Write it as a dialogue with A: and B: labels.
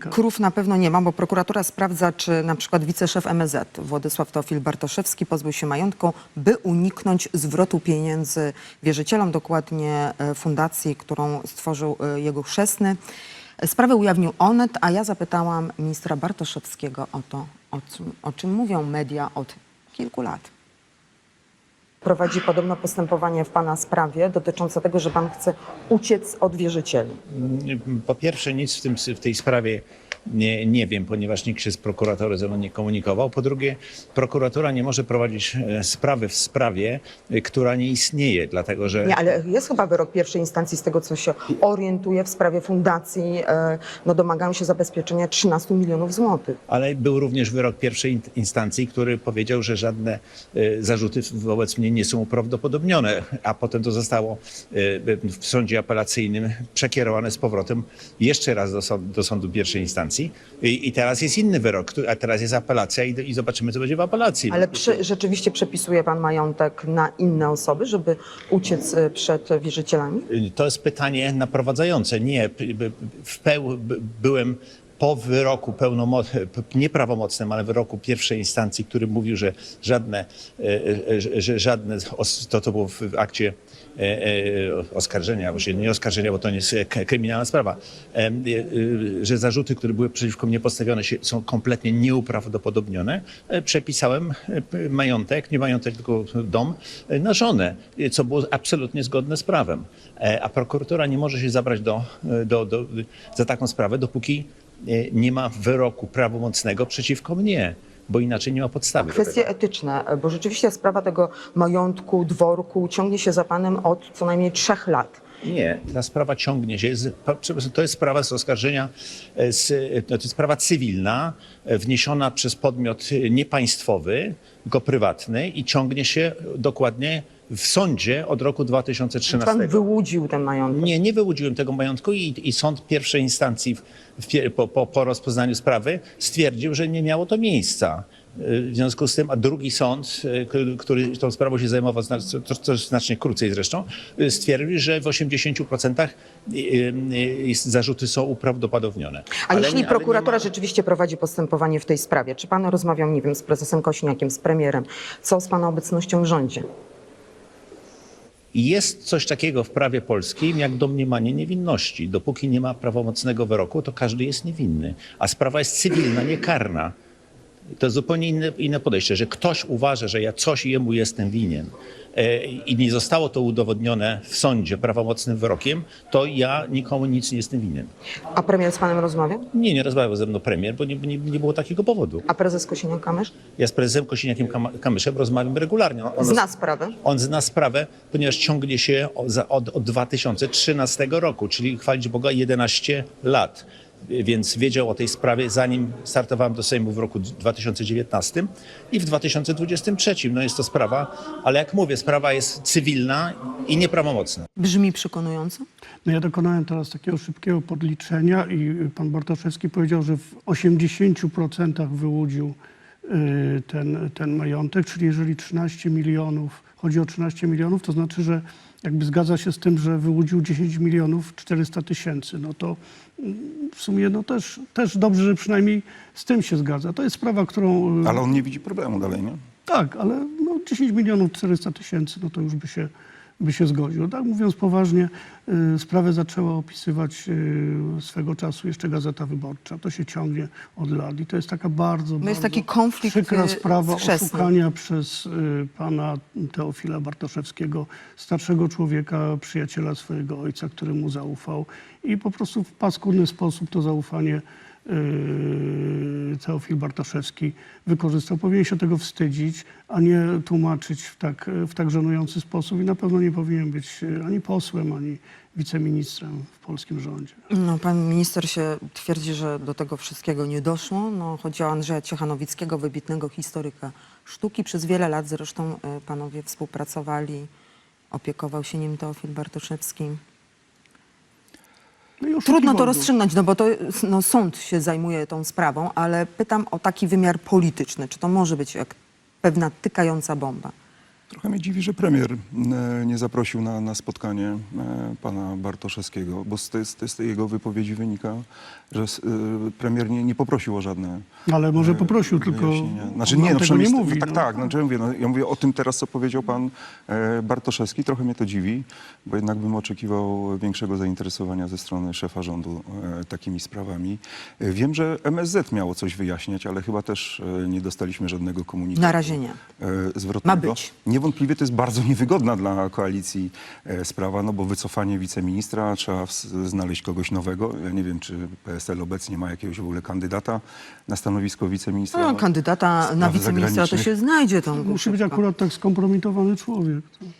A: Krów na pewno nie ma, bo prokuratura sprawdza, czy na przykład wiceszef MSZ Władysław Teofil Bartoszewski pozbył się majątku, by uniknąć zwrotu pieniędzy wierzycielom, dokładnie e, fundacji, którą stworzył e, jego chrzestny. Sprawę ujawnił Onet, a ja zapytałam ministra Bartoszewskiego o to, o o czym mówią media od kilku lat. Prowadzi podobno postępowanie w pana sprawie dotyczące tego, że pan chce uciec od wierzycieli.
B: Po pierwsze, nic w, tym, w tej sprawie nie, nie wiem, ponieważ nikt się z prokuratory ze mną nie komunikował. Po drugie, prokuratura nie może prowadzić e, sprawy w sprawie, e, która nie istnieje, dlatego że.
A: Nie, ale jest chyba wyrok pierwszej instancji z tego, co się orientuje w sprawie fundacji. E, no domagają się zabezpieczenia 13 milionów złotych.
B: Ale był również wyrok pierwszej in- instancji, który powiedział, że żadne zarzuty wobec mnie nie są uprawdopodobnione, a potem to zostało w sądzie apelacyjnym przekierowane z powrotem jeszcze raz do, sąd, do sądu pierwszej instancji. I, I teraz jest inny wyrok, a teraz jest apelacja i, i zobaczymy, co będzie w apelacji.
A: Ale przy, rzeczywiście przepisuje pan majątek na inne osoby, żeby uciec e, przed wierzycielami?
B: To jest pytanie naprowadzające. Nie, w peł, byłem po wyroku pełnomo- p- nieprawomocnym, ale wyroku pierwszej instancji, który mówił, że żadne, e, e, że- żadne to, co było w akcie oskarżenia, właściwie nie oskarżenia, bo to nie jest e, kryminalna sprawa, e, e, że zarzuty, które były przeciwko mnie postawione są kompletnie nieuprawdopodobnione, e, przepisałem e, majątek, nie majątek, tylko dom e, na żonę, e, co było absolutnie zgodne z prawem. E, A prokuratura nie może się zabrać do, e, do, do, za taką sprawę, dopóki e, nie ma wyroku prawomocnego przeciwko mnie, bo inaczej nie ma podstawy.
A: Kwestie etyczne, bo rzeczywiście sprawa tego majątku, dworku ciągnie się za panem od co najmniej trzech lat.
B: Nie, ta sprawa ciągnie się. Z, pa- przepraszam, to jest sprawa z oskarżenia, e, z, e, to jest sprawa cywilna e, wniesiona przez podmiot niepaństwowy, tylko prywatny i ciągnie się dokładnie w sądzie od roku 2013.
A: Pan wyłudził ten majątek.
B: Nie, nie wyłudziłem tego majątku i, i sąd pierwszej instancji w, w, po, po, po rozpoznaniu sprawy stwierdził, że nie miało to miejsca. Y, W związku z tym, a drugi sąd, y, który- tą sprawą się zajmował znacznie, krócej zresztą, y, stwierdził, że w 80% y, y, y, zarzuty są uprawdopodobnione.
A: A
B: Ale
A: jeśli prokuratura
B: ma-
A: rzeczywiście prowadzi postępowanie w tej sprawie, czy pan rozmawiał, nie wiem, z prezesem Kośniakiem, z premierem, co z pana obecnością w rządzie?
B: Jest coś takiego w prawie polskim jak domniemanie niewinności. Dopóki nie ma prawomocnego wyroku, to każdy jest niewinny. A sprawa jest cywilna, nie karna. To jest zupełnie inne, inne podejście, że ktoś uważa, że ja coś jemu jestem winien e, i nie zostało to udowodnione w sądzie prawomocnym wyrokiem, to ja nikomu nic nie jestem winien.
A: A premier z panem rozmawiał?
B: Nie, nie rozmawiał ze mną premier, bo nie, nie, nie było takiego powodu.
A: A prezes Kosiniak-Kamysz?
B: Ja z prezesem Kosiniakiem Kam- Kamyszem rozmawiam regularnie. On-
A: Zna sprawę?
B: on zna sprawę, ponieważ ciągnie się o- za- od, od 2013 roku, czyli chwalić Boga 11 lat. Więc wiedział o tej sprawie zanim startowałem do Sejmu w roku 2019 i w 2023. No jest to sprawa, ale jak mówię, sprawa jest cywilna i nieprawomocna.
A: Brzmi przekonująco?
C: No ja dokonałem teraz takiego szybkiego podliczenia i pan Bartoszewski powiedział, że w 80% wyłudził y, ten, ten majątek, czyli jeżeli 13 milionów, chodzi o 13 milionów, to znaczy, że jakby zgadza się z tym, że wyłudził 10 milionów 400 tysięcy, no to mm, w sumie no też, też dobrze, że przynajmniej z tym się zgadza. To jest sprawa, którą... y,
D: Ale on nie widzi problemu dalej, nie?
C: tak, ale no 10 milionów 400 tysięcy, no to już by się, by się zgodził. Tak mówiąc poważnie, y, sprawę zaczęła opisywać y, swego czasu jeszcze Gazeta Wyborcza. To się ciągnie od lat i to jest taka bardzo,
A: No jest
C: bardzo
A: taki konflikt,
C: przykra
A: y,
C: sprawa oszukania przez pana Teofila Bartoszewskiego, starszego człowieka, przyjaciela swojego ojca, który mu zaufał i po prostu w paskudny sposób to zaufanie Teofil Bartoszewski wykorzystał. Powinien się tego wstydzić, a nie tłumaczyć w tak, w tak żenujący sposób i na pewno nie powinien być yy, ani posłem, ani wiceministrem w polskim rządzie.
A: No, pan minister się twierdzi, że do tego wszystkiego nie doszło. No, chodzi o Andrzeja Ciechanowickiego, wybitnego historyka sztuki. Przez wiele lat zresztą y, panowie współpracowali. Opiekował się nim Teofil Bartoszewski.
C: No
A: Trudno to rozstrzygnąć, no bo to no, sąd się zajmuje tą sprawą, ale pytam o taki wymiar polityczny. Czy to może być jak pewna tykająca bomba?
D: Trochę mnie dziwi, że premier e, nie zaprosił na, na spotkanie e, pana Bartoszewskiego, bo z tej, z tej, jego wypowiedzi wynika, że e, premier nie, nie poprosił o żadne
C: Ale może
D: e,
C: poprosił, tylko.
D: Znaczy nie, no
C: tego nie
D: przynajmniej z-
C: mówi.
D: Tak,
C: no.
D: tak, znaczy ja mówię, no, ja mówię o tym teraz, co powiedział pan Bartoszewski. Trochę mnie to dziwi, bo jednak bym oczekiwał większego zainteresowania ze strony szefa rządu takimi sprawami. Wiem, że MSZ miało coś wyjaśniać, ale chyba też nie dostaliśmy żadnego komunikatu.
A: Na razie nie.
D: zwrotnego.
A: Ma być.
D: Niewątpliwie to jest bardzo niewygodna dla koalicji e, sprawa, no bo wycofanie wiceministra, trzeba znaleźć kogoś nowego. Ja nie wiem, czy PSL obecnie ma jakiegoś w ogóle kandydata na stanowisko wiceministra.
A: No, kandydata na wiceministra to się znajdzie. Tą
C: Musi być akurat tak skompromitowany człowiek. To.